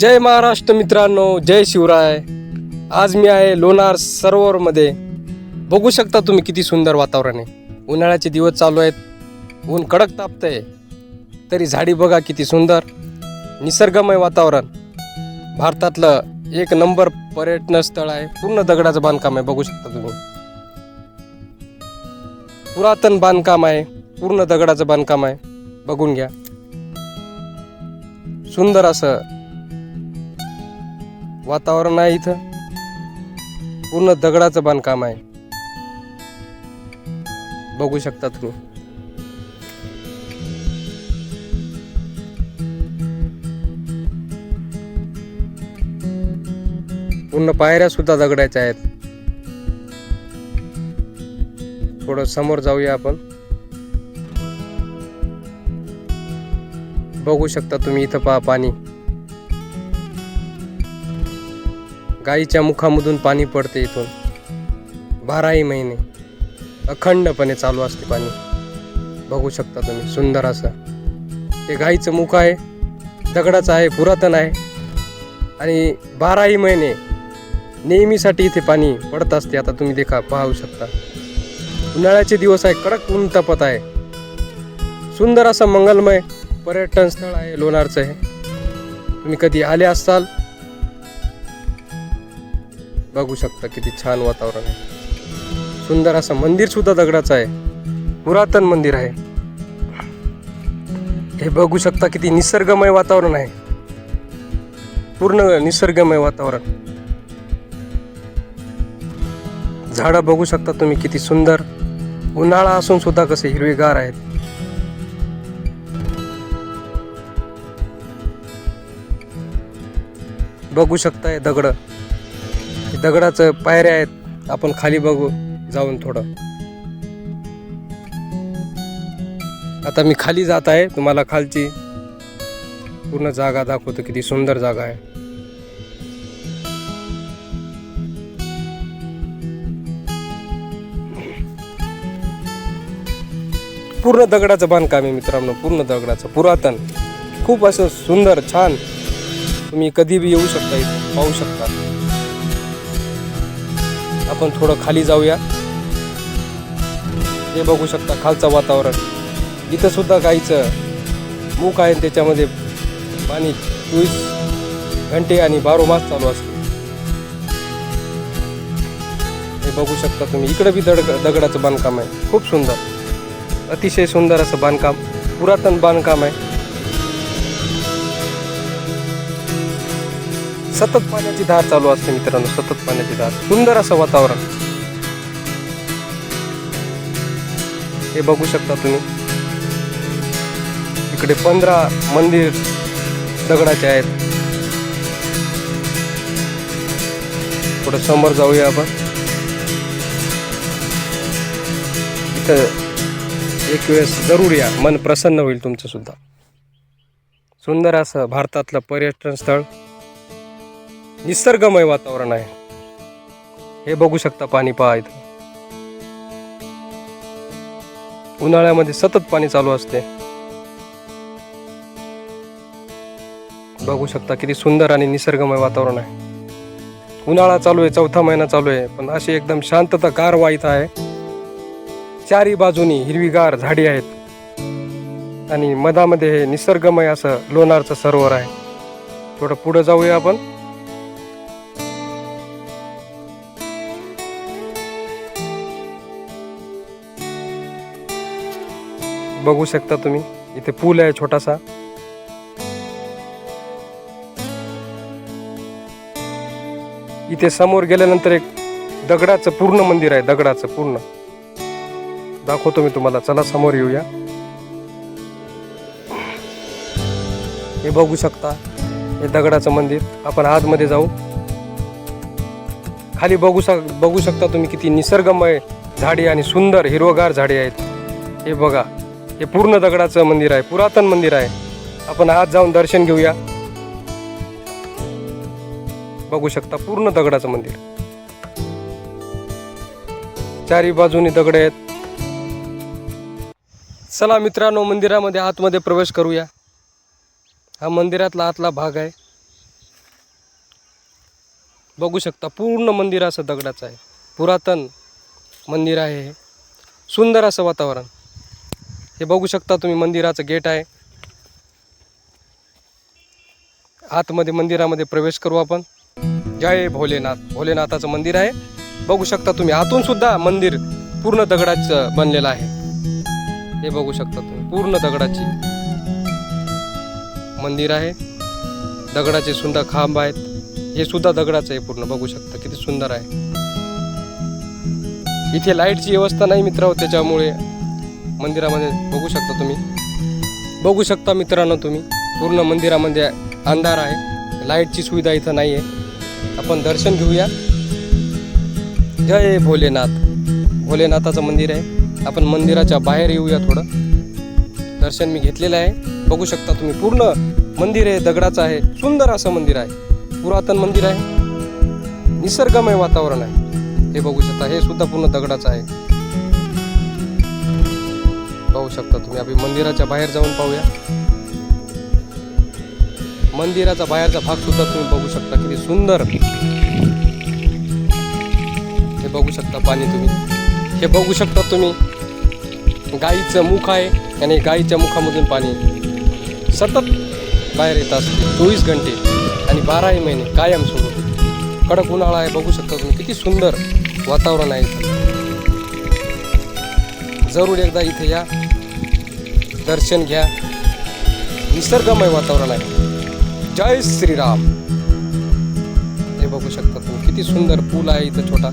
जय महाराष्ट्र मित्रांनो जय शिवराय. आज मी आहे लोणार सरोवरमध्ये. बघू शकता तुम्ही किती सुंदर वातावरण आहे. उन्हाळ्याचे दिवस चालू आहेत. ऊन कडक तापतंय. तरी झाडी बघा किती सुंदर. निसर्गमय वातावरण. भारतातलं एक नंबर पर्यटन स्थळ आहे. पूर्ण दगडाचं बांधकाम आहे बघू शकता तुम्ही. पुरातन बांधकाम आहे. पूर्ण दगडाचं बांधकाम आहे. बघून घ्या. सुंदर असं वातावरण आहे इथं. पूर्ण दगडाचं बांधकाम आहे. बघू शकता तुम्ही. पूर्ण पायऱ्या सुद्धा दगडायच्या आहेत. थोडं समोर जाऊया आपण. बघू शकता तुम्ही इथं पहा पाणी. गाईच्या मुखामधून पाणी पडते इथून. बाराही महिने. अखंडपणे चालू असते पाणी. बघू शकता तुम्ही सुंदर असं. ते गाईचं मुख आहे दगडाचं आहे पुरातन आहे. आणि बाराही महिने नेहमीसाठी इथे पाणी पडत असते. आता तुम्ही देखा पाहू शकता. उन्हाळ्याचे दिवस आहे कडक ऊन तपत आहे. सुंदर असं मंगलमय पर्यटन स्थळ आहे लोणारचं हे. तुम्ही कधी आले असाल बघू शकता किती छान वातावरण आहे. सुंदर असं मंदिर सुद्धा दगडाचं आहे. पुरातन मंदिर आहे. हे बघू शकता किती निसर्गमय वातावरण आहे. पूर्ण निसर्गमय वातावरण. झाडं बघू शकता तुम्ही किती सुंदर. उन्हाळा असून सुद्धा कसे हिरवेगार आहेत. बघू शकताय दगड. दगडाचं पायऱ्या आहेत. आपण खाली बघू जाऊन थोडं. आता मी खाली जात आहे तुम्हाला खालची पूर्ण जागा दाखवतो किती सुंदर जागा आहे. पूर्ण दगडाचं बांधकाम आहे मित्रांनो पूर्ण दगडाचं पुरातन. खूप असं सुंदर छान. तुम्ही कधी बी येऊ शकता इथे पाहू शकता. आपण थोडं खाली जाऊया. हे बघू शकता खालचं वातावरण. इथंसुद्धा गाईचं मूक आहे त्याच्यामध्ये पाणी चोवीस घंटे आणि बारो मास चालू असते हे बघू शकता तुम्ही. इकडं बी दगड दगडाचं बांधकाम आहे. खूप सुंदर. अतिशय सुंदर असं बांधकाम. पुरातन बांधकाम आहे. सतत पाण्याची धार चालू असते मित्रांनो सतत पाण्याची धार. सुंदर असं वातावरण. हे बघू शकता तुम्ही. इकडे पंधरा मंदिर दगडाचे आहेत. थोडं समोर जाऊया आपण. इथं एक वेळेस जरूर या. मन प्रसन्न होईल तुमचं सुद्धा. सुंदर असं भारतातलं पर्यटन स्थळ. निसर्गमय वातावरण आहे. हे बघू शकता पाणी पहा इथं. उन्हाळ्यामध्ये सतत पाणी चालू असते. बघू शकता किती सुंदर आणि निसर्गमय वातावरण आहे. उन्हाळा चालू आहे चौथा महिना चालू आहे पण अशी एकदम शांतता गार वाईत आहे. चारी बाजूनी हिरवीगार झाडी आहेत. आणि मधामध्ये हे निसर्गमय असं लोणारचं सरोवर आहे. थोडं पुढं जाऊया आपण. बघू शकता तुम्ही. इथे पूल आहे छोटासा. इथे समोर गेल्यानंतर एक दगडाचं पूर्ण मंदिर आहे दगडाचं पूर्ण. दाखवतो मी तुम्हाला. चला समोर येऊया. हे बघू शकता. हे दगडाचं मंदिर. आपण आतमध्ये जाऊ. खाली बघू शक बघू शकता तुम्ही किती निसर्गमय झाडी आणि सुंदर हिरवगार झाडी आहेत. हे बघा. हे पूर्ण दगडाचं मंदिर आहे पुरातन मंदिर आहे. आपण आज जाऊन दर्शन घेऊया. बघू शकता पूर्ण दगडाचं मंदिर. चारी बाजूनी दगड आहेत. चला मित्रांनो मंदिरामध्ये आतमध्ये प्रवेश करूया. हा मंदिरातला आतला भाग आहे. बघू शकता पूर्ण मंदिर असं दगडाचं आहे. पुरातन मंदिर आहे हे. सुंदर असं वातावरण. हे बघू शकता तुम्ही मंदिराचं गेट आहे. आतमध्ये मंदिरामध्ये प्रवेश करू आपण. जय भोलेनाथ भोलेनाथाचं मंदिर आहे. बघू शकता तुम्ही आतून सुद्धा मंदिर पूर्ण दगडाचं बनलेलं आहे. हे बघू शकता तुम्ही पूर्ण दगडाची मंदिर आहे. दगडाचे सुंदर खांब आहेत. हे सुद्धा दगडाचं आहे पूर्ण बघू शकता किती सुंदर आहे. इथे लाईटची व्यवस्था नाही मित्र त्याच्यामुळे मंदिरामध्ये बघू शकता तुम्ही. बघू शकता मित्रांनो तुम्ही. पूर्ण मंदिरामध्ये अंधार आहे. लाईटची सुविधा इथं नाही आहे आपण दर्शन घेऊया. जय भोलेनाथ. भोलेनाथाचं मंदिर आहे. आपण मंदिराच्या बाहेर येऊया थोडं. दर्शन मी घेतलेलं आहे. बघू शकता तुम्ही पूर्ण मंदिर आहे. दगडाचं आहे. सुंदर असं मंदिर आहे. पुरातन मंदिर आहे. निसर्गमय वातावरण आहे. हे बघू शकता. हे सुद्धा पूर्ण दगडाचं आहे. पाहू शकता तुम्ही. आपण मंदिराच्या बाहेर जाऊन पाहूया. मंदिराचा बाहेरचा भाग सुद्धा तुम्ही बघू शकता. किती सुंदर. हे बघू शकता पाणी तुम्ही. हे बघू शकता तुम्ही. गाईचं मुख आहे आणि गाईच्या मुखामधून पाणी सतत बाहेर येत असते. चोवीस घंटे आणि बाराही महिने कायम सुरू कडक उन्हाळा आहे बघू शकता तुम्ही. किती सुंदर वातावरण आहे. इथं जरूर एकदा इथे या. दर्शन घ्या. निसर्गमय वातावरण आहे. जय श्रीराम. हे बघू शकता तुम्ही. किती सुंदर पूल आहे इथं छोटा.